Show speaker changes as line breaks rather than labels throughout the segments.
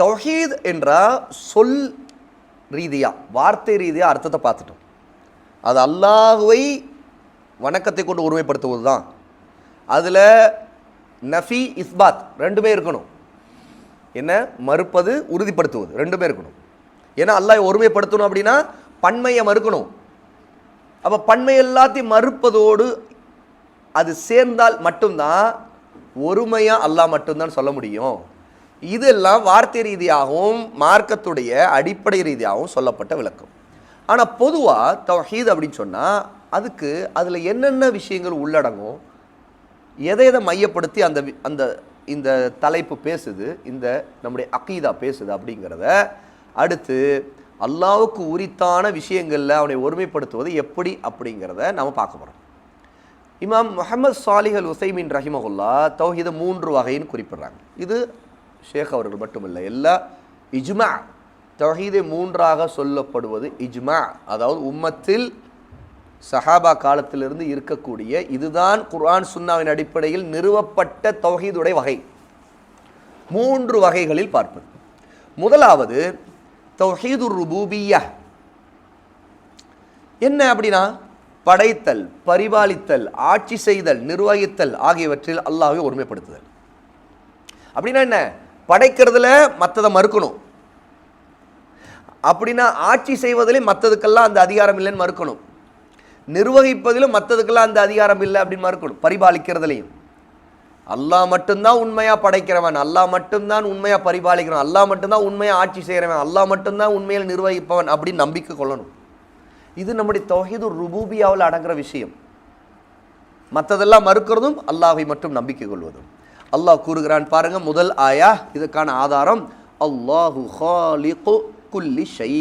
தௌஹீத் என்றால் சொல் ரீதியாக வார்த்தை ரீதியாக அர்த்தத்தை பார்த்துட்டோம். அது அல்லாஹுவை வணக்கத்தை கொண்டு ஒருமைப்படுத்துவது தான் அதில் நஃபி இஸ்பாத் ரெண்டுமே இருக்கணும். என்ன? மறுப்பது உறுதிப்படுத்துவது ரெண்டுமே இருக்கணும். ஏன்னா அல்லாஹ் ஒருமைப்படுத்தணும் அப்படின்னா பன்மையை மறுக்கணும். அப்போ பண்மை எல்லாத்தையும் மறுப்பதோடு அது சேர்ந்தால் மட்டும்தான் ஒருமையாக அல்லாஹ் மட்டும்தான் சொல்ல முடியும். இதெல்லாம் வார்த்தை ரீதியாகவும் மார்க்கத்துடைய அடிப்படை ரீதியாகவும் சொல்லப்பட்ட விளக்கம். ஆனால் பொதுவாக தவஹீத் அப்படின்னு சொன்னால் அதுக்கு அதில் என்னென்ன விஷயங்கள் உள்ளடங்கும் எதை எதை மையப்படுத்தி அந்த அந்த இந்த தலைப்பு பேசுது இந்த நம்முடைய அக்கீதா பேசுது அப்படிங்கிறத அடுத்து அல்லாவுக்கு உரித்தான விஷயங்களில் அவனை ஒருமைப்படுத்துவது எப்படி அப்படிங்கிறத நம்ம பார்க்க போகிறோம் இமாம் முகமது சாலிஹல் உசைமின் ரஹிமகுல்லா தௌஹீத மூன்று வகைன்னு குறிப்பிடுறாங்க. இது ஷேக் அவர்கள் மட்டுமில்லை எல்லா இஜ்மா தௌஹீதை மூன்றாக சொல்லப்படுவது இஜ்மா. அதாவது உம்மத்தில் சஹாபா காலத்திலிருந்து இருக்கக்கூடிய இதுதான் குர்ஆன் சுன்னாவின் அடிப்படையில் நிறுவப்பட்ட தௌஹீதுடைய வகை. மூன்று வகைகளில் பார்ப்பது. முதலாவது தௌஹீது ருபூபியா என்ன அப்படின்னா படைத்தல் பரிபாலித்தல் ஆட்சி செய்தல் நிர்வகித்தல் ஆகியவற்றில் அல்லாஹை ஒருமைப்படுத்துதல். அப்படின்னா என்ன? படைக்கிறதுல மற்றதை மறுக்கணும். அப்படின்னா ஆட்சி செய்வதிலே மற்றதுக்கெல்லாம் அந்த அதிகாரம் இல்லைன்னு மறுக்கணும். நிர்வகிப்பதிலும் மற்றதுக்கெல்லாம் அந்த அதிகாரம் இல்லை அப்படின்னு மறுக்கணும். பரிபாலிக்கிறதுலையும். அல்லாஹ் மட்டும்தான் உண்மையாக படைக்கிறவன். அல்லாஹ் மட்டும்தான் உண்மையாக பரிபாலிக்கிறவன். அல்லாஹ் மட்டும்தான் உண்மையாக ஆட்சி செய்கிறவன் அல்லாஹ் மட்டும்தான் உண்மையில் நிர்வகிப்பவன் அப்படின்னு நம்பிக்கை கொள்ளணும். இது நம்முடைய தொகைது ருபூபியாவில் அடங்குற விஷயம். மற்றதெல்லாம் மறுக்கிறதும் அல்லாஹை மட்டும் நம்பிக்கை கொள்வதும். அல்லாஹ் கூறுகிறான் பாருங்கள் முதல் ஆயா இதுக்கான ஆதாரம் அல்லாஹு ஹாலிகு குல்லி ஷை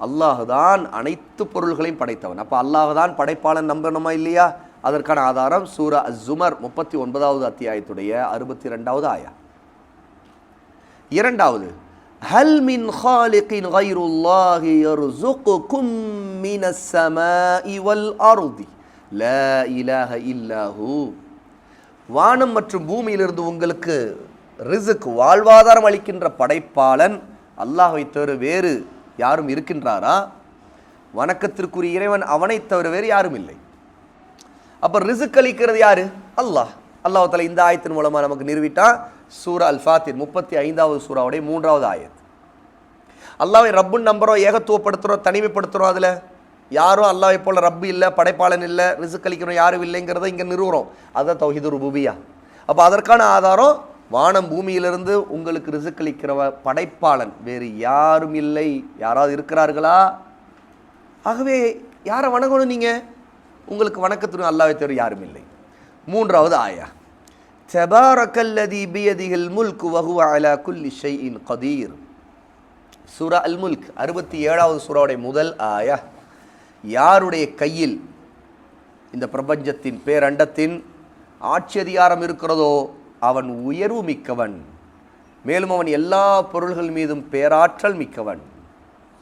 அல்லாஹு தான் அனைத்து பொருள்களையும் படைத்தவன். அப்போ அல்லாஹு தான் படைப்பாளன் நம்பணுமா இல்லையா? அதற்கான ஆதாரம் சூரா ஜுமர் முப்பத்தி ஒன்பதாவது அத்தியாயத்துடைய அறுபத்தி ரெண்டாவது ஆயா. இரண்டாவது ஹல் மின் ஹாலிகின் கைருல்லாஹி யர்சுக்குக்கும் மினஸ் சமாஇ வல் அர்தி. லா இலாஹ இல்லாஹூ வானம் மற்றும் பூமியிலிருந்து உங்களுக்கு ரிசுக் வாழ்வாதாரம் அளிக்கின்ற படைப்பாளன் அல்லாஹை தவிர வேறு யாரும் இருக்கின்றாரா? வணக்கத்திற்குரிய இறைவன் அவனை தவிர வேறு யாரும் இல்லை. அப்போ ரிசுக் அளிக்கிறது யாரு? அல்லாஹ். அல்லாஹ் தஆலா இந்த ஆயத்தின் மூலமாக நமக்கு நிறுவிட்டான் சூரா அல் ஃபாத்திர் முப்பத்தி ஐந்தாவது சூறாவுடைய மூன்றாவது ஆயத். அல்லாவை ரப்புன்னு நம்புறோம் ஏகத்துவப்படுத்துகிறோம் தனிமைப்படுத்துகிறோம் அதில். யாரும் அல்லாஹ்வை போல் ரப்பு இல்லை படைப்பாளன் இல்லை ரிசுக்களிக்கணும் யாரும் இல்லைங்கிறத இங்கே நிறுவுறோம் அதுதான் தௌஹிது ருபுபியா அப்போ அதற்கான ஆதாரம் வானம் பூமியிலிருந்து உங்களுக்கு ரிசுக்களிக்கிறவ படைப்பாளன். வேறு யாரும் இல்லை. யாராவது இருக்கிறார்களா? ஆகவே யாரை வணங்கணும் நீங்கள் உங்களுக்கு வணக்கத்துடன் அல்லாஹ்வை தவிர யாரும் இல்லை. மூன்றாவது ஆயா. தபாரக்கல்லதி பியதிகள் முல்கு வஹுவ அலா குல்லி கதீர். சூரா அல் முல்க் அறுபத்தி ஏழாவது சுராவுடைய முதல் ஆயா. யாருடைய கையில் இந்த பிரபஞ்சத்தின் பேரண்டத்தின் ஆட்சி அதிகாரம் இருக்கிறதோ அவன் உயர்வு மிக்கவன். மேலும் அவன் எல்லா பொருள்கள் மீதும் பேராற்றல் மிக்கவன்.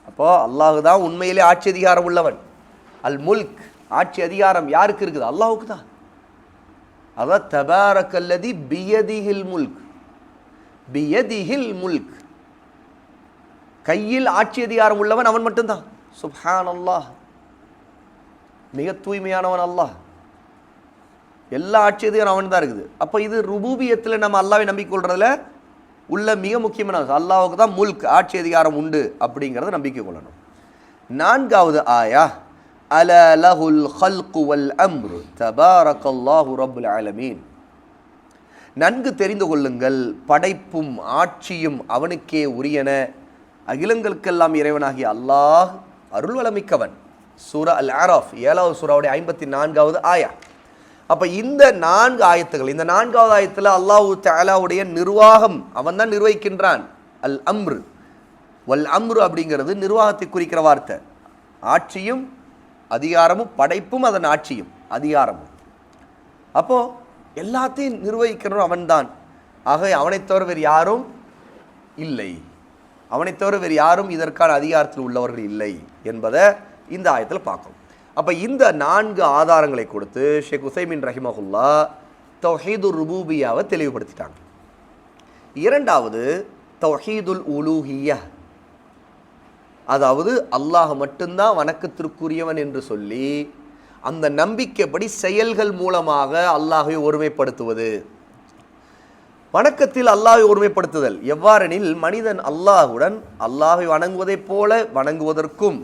அப்போ அல்லாஹ் தான் உண்மையிலே ஆட்சி அதிகாரம் உள்ளவன். அல் முல்க் ஆட்சி அதிகாரம் யாருக்கு இருக்குது? அல்லாஹுக்கு தான். அதான் தபாரக்கல்லதி பியதிஹில் முல்க். பியதிஹில் முல்க். கையில் ஆட்சி அதிகாரம் உள்ளவன் அவன் மட்டும்தான். சுஹான் அல்லாஹ் மிக தூய்மையானவன் அல்லாஹ். எல்லா ஆட்சி அதிகாரம் அவன் தான் இருக்குது. அப்போ இது ருபூபியத்தில் நம்ம அல்லாவை நம்பிக்கொள்றதுல உள்ள மிக முக்கியமான அல்லாவுக்கு தான் முல்க் ஆட்சி அதிகாரம் உண்டு அப்படிங்கிறத நம்பிக்கை கொள்ளணும். நான்காவது ஆயா அல லஹுல் ஹல்கு வல் அம்ரு தபாரகல்லாஹு ரப்புல் ஆலமீன். நன்கு தெரிந்து கொள்ளுங்கள் படைப்பும் ஆட்சியும் அவனுக்கே உரியன. அகிலங்களுக்கெல்லாம் இறைவனாகிய அல்லாஹ் அருள்வளமிக்கவன். சூரா அல் ஆராஃப் ஏழாவது சூறாவுடைய ஐம்பத்தி நான்காவது ஆயா. அப்போ இந்த நான்கு ஆயத்துகள் இந்த நான்காவது ஆயத்தில் அல்லாஹூ தாலாவுடைய நிர்வாகம் அவன் தான் நிர்வகிக்கின்றான். அல் அம்ரு வல் அம்ரு அப்படிங்கிறது நிர்வாகத்தை குறிக்கிற வார்த்தை. ஆட்சியும் அதிகாரமும் படைப்பும் அதன் ஆட்சியும் அதிகாரமும். அப்போது எல்லாத்தையும் நிர்வகிக்கிறவன் அவன்தான். ஆக அவனைத் தவிர வேறு யாரும் இல்லை. அவனைத் தவிர வேறு யாரும் இதற்கான அதிகாரத்தில் உள்ளவர்கள் இல்லை என்பதை இந்த ஆயத்தில் பார்க்கும் அப்போ இந்த நான்கு ஆதாரங்களை கொடுத்து ஷேக் உசைமின் ரஹிமஹுல்லா தௌஹீது ருபூபியாவை தெளிவுபடுத்திட்டாங்க. இரண்டாவது தௌஹீதுல் உலூஹியா அதாவது அல்லாஹ் மட்டும்தான் வணக்கத்திற்குரியவன் என்று சொல்லி அந்த நம்பிக்கைப்படி செயல்கள் மூலமாக அல்லாஹை ஒருமைப்படுத்துவது. வணக்கத்தில் அல்லாஹை ஒருமைப்படுத்துதல். எவ்வாறெனில் மனிதன் அல்லாஹுடன் அல்லாஹை வணங்குவதைப் போல வணங்குவதற்கும்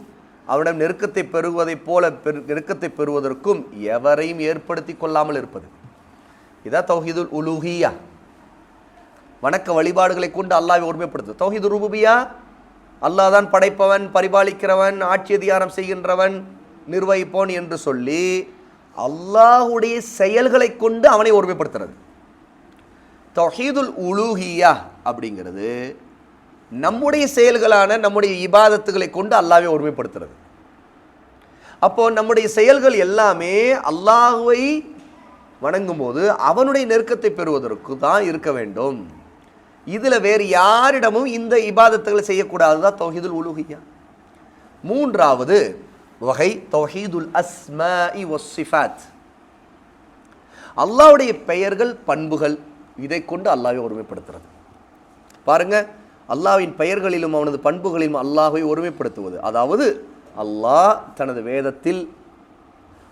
அவனிடம் நெருக்கத்தை பெறுவதைப் போல பெரு நெருக்கத்தை பெறுவதற்கும் எவரையும் ஏற்படுத்தி கொள்ளாமல் இருப்பது. இதான் தௌஹீதுல் உலுஹியா. வணக்க வழிபாடுகளை கொண்டு அல்லாவை ஒருமைப்படுத்து தௌஹீது ரூபியா அல்லாஹ் தான் படைப்பவன் பரிபாலிக்கிறவன் ஆட்சி அதிகாரம் செய்கின்றவன் நிர்வகிப்போன் என்று சொல்லி அல்லாஹுடைய செயல்களை கொண்டு அவனை ஒருமைப்படுத்துறது. தொஹீதுல் உலூஹியா அப்படிங்கிறது நம்முடைய செயல்களான நம்முடைய இபாதத்துகளை கொண்டு அல்லாவே ஒருமைப்படுத்துறது. அப்போ நம்முடைய செயல்கள் எல்லாமே அல்லாஹுவை வணங்கும்போது அவனுடைய நெருக்கத்தை பெறுவதற்கு தான் இருக்க வேண்டும். இதில் வேறு யாரிடமும் இந்த இபாதத்துகளை செய்யக்கூடாது தான் தௌஹீதுல் உலுகையா மூன்றாவது வகை தௌஹீதுல் அஸ்மாஇ வஸ்ஸிஃபாத் அல்லாஹ்வுடைய பெயர்கள் பண்புகள் இதை கொண்டு அல்லாஹ்வை ஒருமைப்படுத்துறது. பாருங்கள் அல்லாவின் பெயர்களிலும் அவனது பண்புகளிலும் அல்லாஹை ஒருமைப்படுத்துவது. அதாவது அல்லாஹ் தனது வேதத்தில்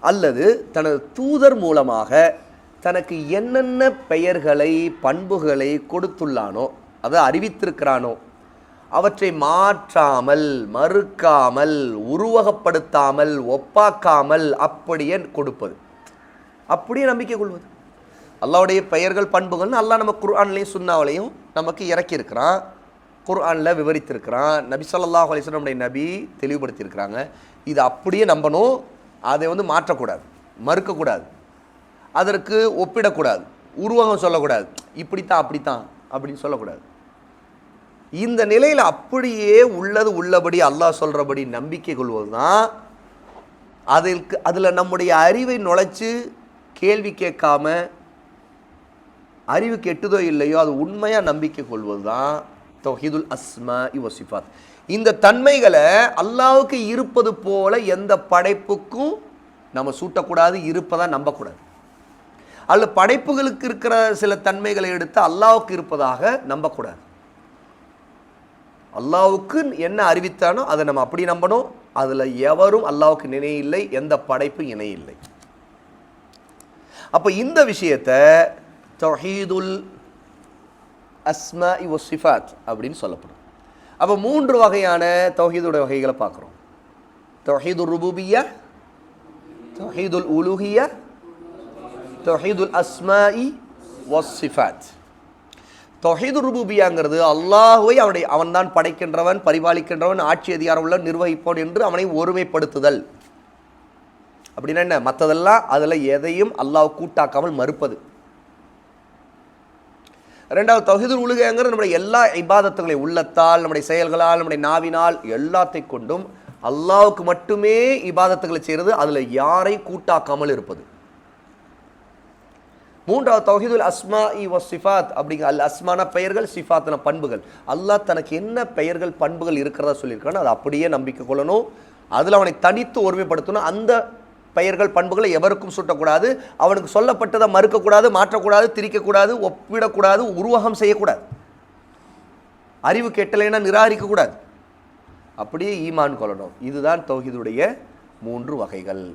அல்லது தனது தூதர் மூலமாக தனக்கு என்னென்ன பெயர்களை பண்புகளை கொடுத்துள்ளானோ அதை அறிவித்திருக்கிறானோ அவற்றை மாற்றாமல் மறுக்காமல் உருவகப்படுத்தாமல் ஒப்பாக்காமல் அப்படியே கொடுப்பது. அப்படியே நம்பிக்கை கொள்வது. அல்லாவுடைய பெயர்கள் பண்புகள்னு அல்லாஹ் நம்ம குர்ஆன்லையும் சுண்ணாவிலையும் நமக்கு இறக்கியிருக்கிறான். குர்ஆனில் விவரித்திருக்கிறான். நபி ஸல்லல்லாஹு அலிஸ்லமுடைய நபி தெளிவுபடுத்தியிருக்கிறாங்க. இது அப்படியே நம்பணும். அதை வந்து மாற்றக்கூடாது. மறுக்கக்கூடாது. அதற்கு ஒப்பிடக்கூடாது. உருவகம் சொல்லக்கூடாது. இப்படித்தான் அப்படித்தான் அப்படின்னு சொல்லக்கூடாது. இந்த நிலையில் அப்படியே உள்ளது உள்ளபடி அல்லாஹ் சொல்கிறபடி நம்பிக்கை கொள்வது தான் அதற்கு அதில் நம்முடைய அறிவை நுழைச்சி கேள்வி கேட்காம அறிவு கெட்டுதோ இல்லையோ அது உண்மையாக நம்பிக்கை கொள்வது தான் தொஹிதுல் அஸ்மா இவசிஃபாத் இந்த தன்மைகளை அல்லாவுக்கு இருப்பது போல எந்த படைப்புக்கும் நம்ம சூட்டக்கூடாது இருப்பதா நம்பக்கூடாது. அல்ல படைப்புகளுக்கு இருக்கிற சில தன்மைகளை எடுத்து அல்லாவுக்கு இருப்பதாக நம்பக்கூடாது. அல்லாவுக்கு என்ன அறிவித்தானோ அதை நம்ம அப்படி நம்பணும். அதில் எவரும் அல்லாவுக்கு நினையில்லை எந்த படைப்பும் இணையில்லை. அப்போ இந்த விஷயத்தை தொஹீதுல் அஸ்மா இவ சிஃபாத் அப்படின்னு சொல்லப்படும். அப்போ மூன்று வகையான தௌஹீதுடைய வகைகளை பார்க்குறோம். தௌஹீதுல் ருபூபியா தௌஹீதுல் உலுஹியா தௌஹீதுல் அஸ்மாஇ வஸ்ஸிஃபாத் தொஹீது ருபூபியாங்கிறது அல்லாஹுவை அவனுடைய அவன்தான் படைக்கின்றவன் பரிபாலிக்கின்றவன் ஆட்சி அதிகாரம் உள்ள நிர்வகிப்பவன் என்று அவனை ஒருமைப்படுத்துதல். அப்படின்னா என்ன? மற்றதெல்லாம் அதில் எதையும் அல்லாஹ் கூட்டாக்காமல் மறுப்பது. ரெண்டாவது தௌஹீதுல் உலுகைங்கிறது நம்முடைய எல்லா இபாதத்துகளை உள்ளத்தால் நம்முடைய செயல்களால் நம்முடைய நாவினால் எல்லாத்தை கொண்டும் அல்லாவுக்கு மட்டுமே இபாதத்துகளை செய்கிறது அதில் யாரை கூட்டாக்காமல் இருப்பது? மூன்றாவது தௌஹீதுல் அஸ்மா இ வ சிஃபாத் அப்படிங்கிற அல் அஸ்மான பெயர்கள் சிஃபாத்தின பண்புகள். அல்லாஹ் தனக்கு என்ன பெயர்கள் பண்புகள் இருக்கிறதா சொல்லியிருக்கானோ அதை அப்படியே நம்பிக்கை கொள்ளணும். அதில் அவனை தனித்து ஒருமைப்படுத்தணும். அந்த பெயர்கள் பண்புகளை எவருக்கும் சுட்டக்கூடாது. அவனுக்கு சொல்லப்பட்டதை மறுக்கக்கூடாது மாற்றக்கூடாது திரிக்கக்கூடாது ஒப்பிடக்கூடாது உருவகம் செய்யக்கூடாது. அறிவு கெட்டலைன்னா நிராகரிக்கக்கூடாது. அப்படியே ஈமான் கொள்ளணும். இதுதான் தௌஹீதுடைய மூன்று வகைகள்.